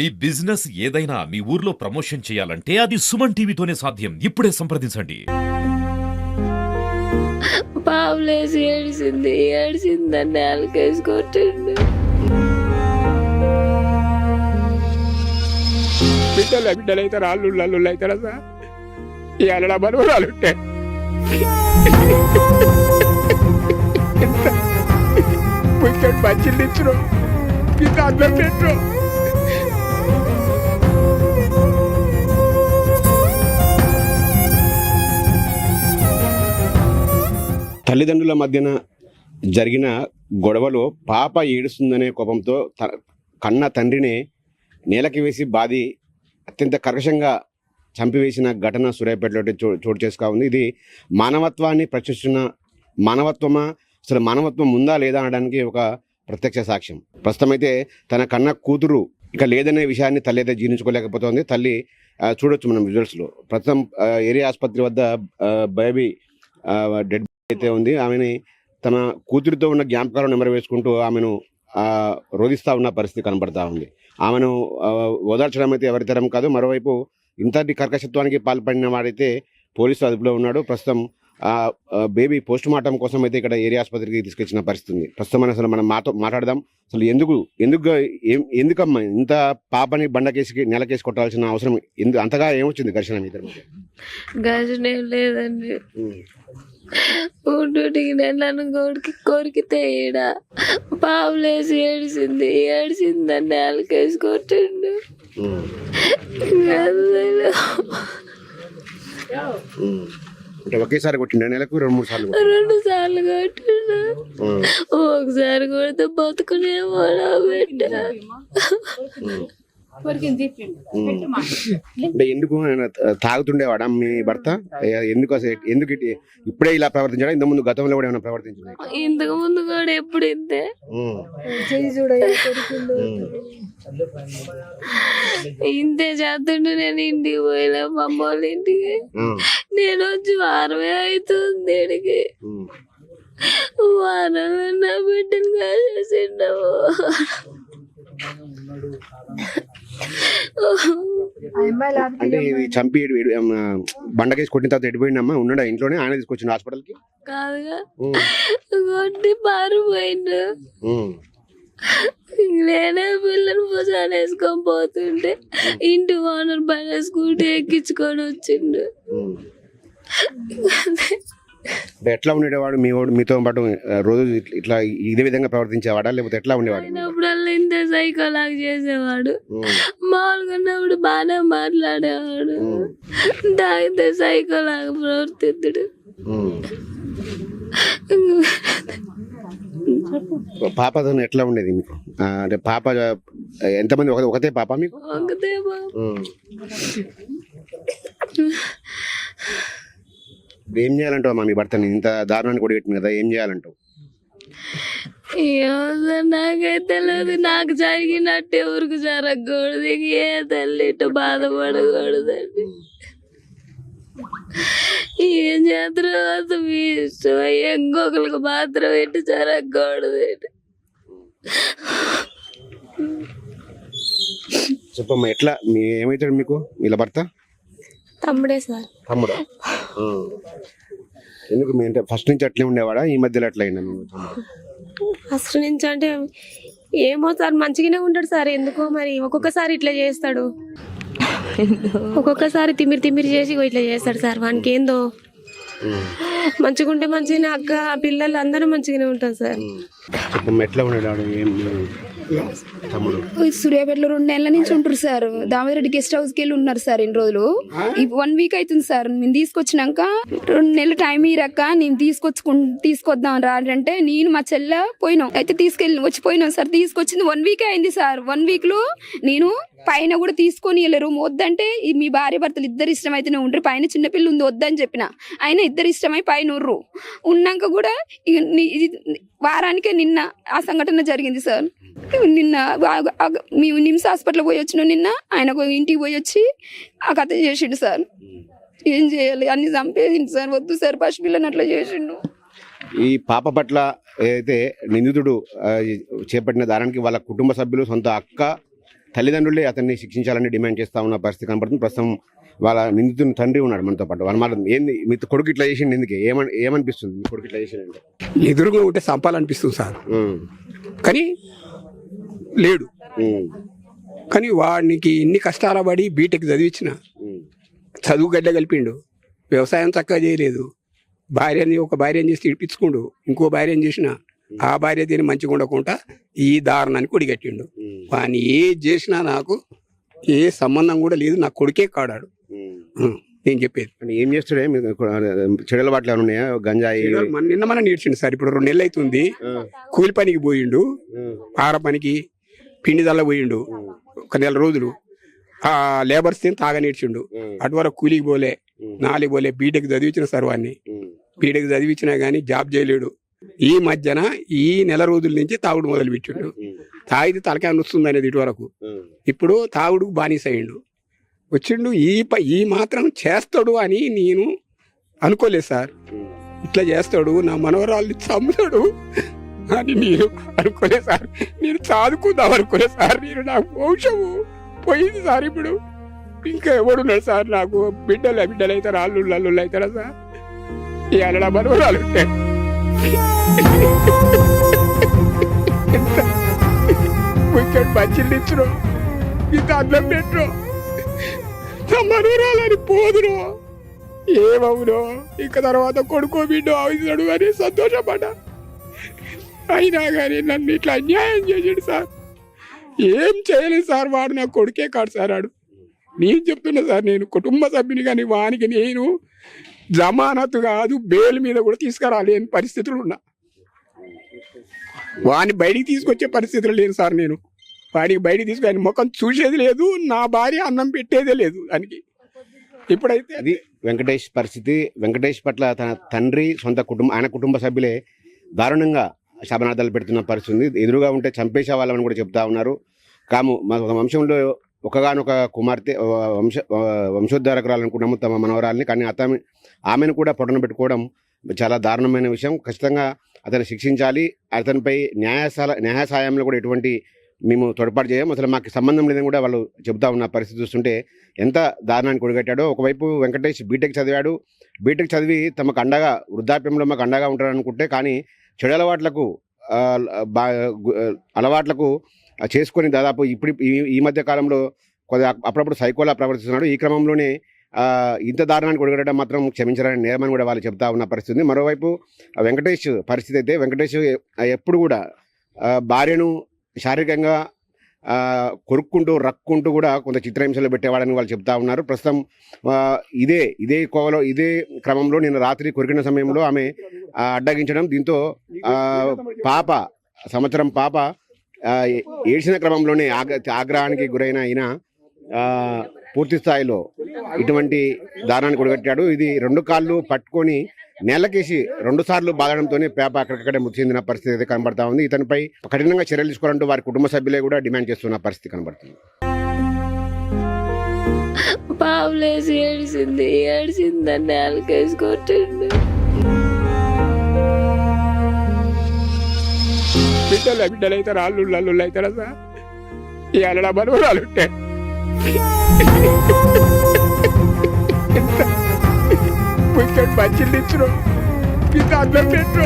మీ business ఏదైనా మీ ఊర్లో promotion చేయాలంటే అది సుమన్ టీవీతోనే సాధ్యం. ఇప్పుడే సంప్రదించండి. పావులేసి ఏడిసింది ఏడిసిందని నేలకేసి కొట్టిండు. బిడ్డల అవుతారా సార్? ఇచ్చిన ఇంత అందరం పెట్టరు తల్లిదండ్రుల మధ్యన జరిగిన గొడవలో పాప ఏడుస్తుందనే కోపంతో త- కన్న తండ్రిని నేలకి వేసి బాది అత్యంత కర్కశంగా చంపివేసిన ఘటన సూర్యాపేటలో చోటు చేసుకా ఉంది. ఇది మానవత్వాన్ని ప్రశ్నిస్తున్న మానవత్వమా అసలు మానవత్వం ఉందా లేదా అనడానికి ఒక ప్రత్యక్ష సాక్ష్యం. ప్రస్తుతం అయితే తన కన్న కూతురు ఇక లేదనే విషయాన్ని తల్లి అయితే జీర్ణించుకోలేకపోతుంది. తల్లి చూడొచ్చు మనం విజువల్స్లో ప్రస్తుతం ఏరియా ఆసుపత్రి వద్ద బేబీ డెడ్ అయితే ఉంది ఆమెని తన కూతురితో ఉన్న జ్ఞాపకాలను నెమరు వేసుకుంటూ ఆమెను రోధిస్తూ ఉన్న పరిస్థితి కనబడతా ఉంది. ఆమెను ఓదార్చడం అయితే ఎవరి తరం కాదు. మరోవైపు ఇంతటి కర్కశత్వానికి పాల్పడిన వాడైతే పోలీసు అదుపులో ఉన్నాడు. ప్రస్తుతం బేబీ పోస్ట్ మార్టం కోసం అయితే ఇక్కడ ఏరియా ఆసుపత్రికి తీసుకొచ్చిన పరిస్థితి ఉంది. ప్రస్తుతం అసలు మనం మాతో మాట్లాడదాం. అసలు ఎందుకు ఎందుకు ఏం ఎందుకమ్మా ఇంత పాపని బండకేసి నెలకేసి కొట్టాల్సిన అవసరం ఎందు అంతగా ఏమొచ్చింది ఘర్షణ మీ ఇద్దరి మధ్య? ఘర్షణ ఏం లేదండి. నేను నన్ను కొడుకు కొరికితే ఈడ పావులేసి ఏడిసింది. ఏడిసిందని నేలకేసి కొట్టిండు. అసలు. అంటే ఒకేసారి కొట్టిండ నెలకు రెండు మూడు సార్లు? రెండు సార్లు కొట్టిండు. ఒకసారి కొడితే బతుకునేమో బిడ్డ. అంటే ఎందుకు తాగుతుండేవాడా మీ భర్త? ఎందుకు అసలు ఎందుకు ఇప్పుడే ఇలా ప్రవర్తించాడా? ఇంత ముందు గతంలో కూడా ఏమైనా ప్రవర్తించాడా ఇంతకు ముందు కూడా ఎప్పుడు ఇంతే. చేస్తుంటే నేను ఇంటికి పోయినా మా అమ్మ వాళ్ళ ఇంటికి. నేను వచ్చి వారమే అవుతుంది ఇడికి. వారంలో నా బిడ్డను కాసేసిండవు అంటే ఇది చంపి బండకేసి కొట్టిన తర్వాత ఎడిపోయిందమ్మా ఉన్నాడా ఇంట్లోనే ఆయన తీసుకొచ్చిన హాస్పిటల్కి? కాదుగా. ఉమ్. కొట్టి పారిపోయిండు. నేనే పిల్లలు భుజాలు వేసుకొని పోతుంటే ఇంటి ఓనర్ బండి స్కూటీ ఎక్కించుకొని వచ్చిండు. ఎట్లా ఉండేవాడు మీ వాడు మీతో పాటు రోజు ఇట్ల- ఇట్లా ఇదే విధంగా ప్రవర్తించేవాడా? లేకపోతే ఎట్లా ఉండేవాడు? ఇంతే సైకో లాగా చేసేవాడు. మామూలుగా ఉన్నప్పుడు బాగానే మాట్లాడేవాడు. తాగితే సైకో లాగా ప్రవర్తిద్దుడు. పాపతో ఎట్లా ఉండేది మీకు? అంటే పాప ఎంతమంది? ఒక ఒకతే పాప మీకు? ఒకతే ఏం చేయాలంటావు మా మీ భర్తని? ఇంత దారుణాన్ని కూడా పెట్టింది కదా ఏం చేయాలంటావు? నాకైతే తెలియదు నాకు జరిగినట్టు ఎవరికి జరగకూడదు. ఏ తల్లి ఇటు బాధపడకూడదండి ఏం చేద్దరు మీ ఇష్టం. ఇంకొకరికి మాత్రం ఇటు జరగకూడదు చెప్పమ్మా ఎట్లా? మీ ఏమవుతాడు మీకు? వీళ్ళ భర్త? తమ్ముడే సార్. తమ్ముడు? ఎందుకు మీ అంటే ఫస్ట్ నుంచి అట్లే ఉండేవాడా? ఈ మధ్యలో అట్లా అయినా మీ తమ్ముడు? ఫస్ట్ నుంచి అంటే ఏమో సార్ మంచిగానే ఉంటాడు సార్ ఎందుకో మరి ఒక్కొక్కసారి ఇట్లా చేస్తాడు. ఒక్కొక్కసారి తిమ్మిరి తిమ్మిరి చేసి ఇట్లా చేస్తాడు సార్ వానికి ఏందో మంచిగా ఉంటే మంచిగానే అక్క పిల్లలు అందరూ మంచిగానే ఉంటారు సార్. ఎట్లా ఉండేవాడు తమ్ముడు. సూర్యాపేటలో రెండు నెలల నుంచి ఉంటారు సార్. దామోదరెడ్డి గెస్ట్ హౌస్కి వెళ్ళి ఉన్నారు సార్ ఇన్ని రోజులు. వన్ వీక్ అవుతుంది సార్. మేము తీసుకొచ్చినాక రెండు నెలలు టైం ఇరక్క నేను తీసుకొచ్చుకు తీసుకొద్దాం రా అంటే నేను మా చెల్ల పోయినాం. అయితే తీసుకెళ్ళి వచ్చిపోయినాం సార్. తీసుకొచ్చింది వన్ వీక్ అయింది సార్. వన్ వీక్లో నేను పైన కూడా తీసుకొని వెళ్ళరు వద్దంటే మీ భార్య భర్తలు ఇద్దరు ఇష్టమైతేనే ఉండరు పైన చిన్నపిల్ల ఉంది వద్దని చెప్పిన. ఆయన ఇద్దరు ఇష్టమై పైన ఉర్రు. ఉన్నాక కూడా వారానికే నిన్న ఆ సంఘటన జరిగింది సార్. నిన్న మేము నిమ్స్ హాస్పిటల్ పోయి వచ్చినాం నిన్న. ఆయన ఇంటికి పోయి వచ్చి ఆ కథ చేసిండు సార్. ఏం చేయాలి? అన్ని చంపేసిండు సార్. వద్దు సార్ పసిపిల్లని అట్లా చేసిండు. ఈ పాప పట్ల ఏదైతే నిందితుడు చేపట్టిన దానికి వాళ్ళ కుటుంబ సభ్యులు సొంత అక్క తల్లిదండ్రులే అతన్ని శిక్షించాలని డిమాండ్ చేస్తా ఉన్న పరిస్థితి కనబడుతుంది ప్రస్తుతం వాళ్ళ నిందితుని తండ్రి ఉన్నాడు మనతో పాటు. వాళ్ళ మాట ఏంది? మీ కొడుకు ఇట్లా చేసిండు ఎందుకు? ఏమని ఏమనిపిస్తుంది మీ కొడుకు ఇట్లా చేసిండు ఎదురుగా ఉంటే చంపాలనిపిస్తుంది సార్. కానీ లేడు. కానీ వాడికి ఇన్ని కష్టాల పడి బీటెక్ చదివించిన. చదువు గడ్డ కలిపిండు. వ్యవసాయం చక్కగా చేయలేదు. భార్యని ఒక భార్యని చేసి ఇడిపించుకుండు ఇంకో భార్యని చేసిన ఆ భార్య దీన్ని మంచిగా ఉండకుండా ఈ దారుణానికి కొడిగట్టిండు వాని ఏ చేసినా నాకు ఏ సంబంధం కూడా లేదు. నా కొడుకే కాడాడు. నేను చెప్పేది. అంటే ఏం చేస్తాడే చెడుల బాటలు ఉన్నాయా? గంజాయి నిన్న మన నేర్చిండు సార్. ఇప్పుడు రెండు నెలలు అవుతుంది. కూలి పనికి పోయిండు. ఆర పనికి పిండి దల్ల పోయిండు. ఒక నెల రోజులు. ఆ లేబర్స్ తిని తాగా నేర్చిండు అటు వరకు కూలికి పోలే. నాలుగు పోలే. బీటెక్ చదివించిన సార్ వాడిని బీటెక్ చదివించినా కానీ జాబ్ చేయలేడు. ఈ మధ్యన ఈ నెల రోజుల నుంచి తాగుడు మొదలు పెట్టిండు తాగితే తలకాయ వస్తుంది అనేది ఇటు వరకు. ఇప్పుడు తాగుడు బానిస అయ్యిండు వచ్చిండు. ఈ ప- ఈ మాత్రం చేస్తాడు అని నేను అనుకోలేదు సార్. ఇట్లా చేస్తాడు. నా మనవరాల్ని చంపుతాడు. అని నేను అనుకునే సార్ నేను చదువుకుందాం అనుకునే సార్ నేను నాకు వంశము పోయింది సార్ ఇప్పుడు. ఇంకా ఎవడున్నాడు సార్ నాకు? బిడ్డలు బిడ్డలు అవుతారు అల్లు అల్లుళ్ళు అవుతారా సార్? ఇవాళ నా మనవరాలు ఉంటే. ఇక్కడ మంచిలు ఇచ్చును ఇంత అన్నం పెట్టు నా మనవరాలని పోదును ఏమవును? ఇక తర్వాత కొడుకో బిడ్డో అవుతాడు అని సంతోషపడ్డా. అయినా కానీ నన్ను ఇట్లా అన్యాయం చేసాడు సార్. ఏం చేయలేదు సార్ వాడు నా కొడుకే కాడు సార్ ఆడు నేను చెప్తున్నా సార్ నేను కుటుంబ సభ్యుని కానీ వానికి నేను జమానత్ కాదు బెయిల్ మీద కూడా తీసుకురాలేని పరిస్థితులు ఉన్నా. వాని బయటికి తీసుకొచ్చే పరిస్థితులు లేను సార్ నేను. వాడికి బయటికి తీసుకొని ముఖం చూసేది లేదు నా భార్య అన్నం పెట్టేదే లేదు దానికి. ఇప్పుడైతే అది వెంకటేష్ పరిస్థితి. వెంకటేష్ పట్ల తన తండ్రి సొంత కుటుంబం ఆయన కుటుంబ సభ్యులే దారుణంగా శాపనార్థాలు పెడుతున్న పరిస్థితి ఉంది. ఎదురుగా ఉంటే చంపేసే వాళ్ళని కూడా చెప్తా ఉన్నారు. కాము మా వంశంలో ఒకగానొక కుమార్తె వంశ వంశోద్ధారకురాలనుకున్నాము తమ మనవరాలని. కానీ అతను ఆమెను కూడా పొట్టన పెట్టుకోవడం చాలా దారుణమైన విషయం. ఖచ్చితంగా అతను శిక్షించాలి. అతనిపై న్యాయశాల న్యాయసాయంలో కూడా ఎటువంటి మేము తోడ్పాటు చేయం అసలు మాకు సంబంధం లేదని కూడా వాళ్ళు చెబుతా ఉన్న పరిస్థితి చూస్తుంటే ఎంత దారుణానికి ఒడిగట్టాడో. ఒకవైపు వెంకటేష్ బీటెక్ చదివాడు. బీటెక్ చదివి తమకు అండగా వృద్ధాప్యంలో మాకు అండగా ఉంటారు అనుకుంటే కానీ చెడు అలవాట్లకు బా అలవాట్లకు చేసుకొని దాదాపు ఇప్పుడు ఈ ఈ మధ్య కాలంలో కొద్దిగా అప్పుడప్పుడు సైకోలా ప్రవర్తిస్తున్నాడు. ఈ క్రమంలోనే ఇంత దారుణానికి ఒడిగట్టడం మాత్రం క్షమించాలని నేరమని కూడా వాళ్ళు చెప్తా ఉన్న పరిస్థితి ఉంది మరోవైపు ఆ వెంకటేష్ పరిస్థితి అయితే వెంకటేష్ ఎప్పుడు కూడా భార్యను శారీరకంగా కొరుక్కుంటూ రక్కుంటూ కూడా కొంత చిత్రహింసలు పెట్టేవాడని వాళ్ళు చెప్తా ఉన్నారు. ప్రస్తుతం ఇదే ఇదే కోవలో ఇదే క్రమంలో నేను రాత్రి కొరికిన సమయంలో ఆమె అడ్డగించడం. దీంతో పాప సంవత్సరం పాప ఏడ్చిన క్రమంలోనే ఆగ్రహానికి గురైన ఈయన పూర్తి స్థాయిలో ఇటువంటి దారాన్ని కొడగట్టాడు. ఇది రెండు కాళ్ళు పట్టుకొని నేలకేసి రెండు సార్లు బాగడంతోనే పేప అక్కడికక్కడే మృతి చెందిన పరిస్థితి అయితే కనబడతా ఉంది. ఇతనిపై కఠినంగా చర్యలు తీసుకోవాలంటూ వారి కుటుంబ సభ్యులే కూడా డిమాండ్ చేస్తున్న పరిస్థితి కనబడుతుంది. పావులేసి ఏడిసింది. ఏడిసిందని నేలకేసి కొట్టిండు బిడ్డలు బిడ్డలు అవుతారు అల్లుళ్ళు అల్లుళ్ళు అవుతారా సార్? ఇవాళ మనవరాలు ఉంటే. ఇక్కడ మంచిలు ఇచ్చును ఇంత అన్నం పెట్టు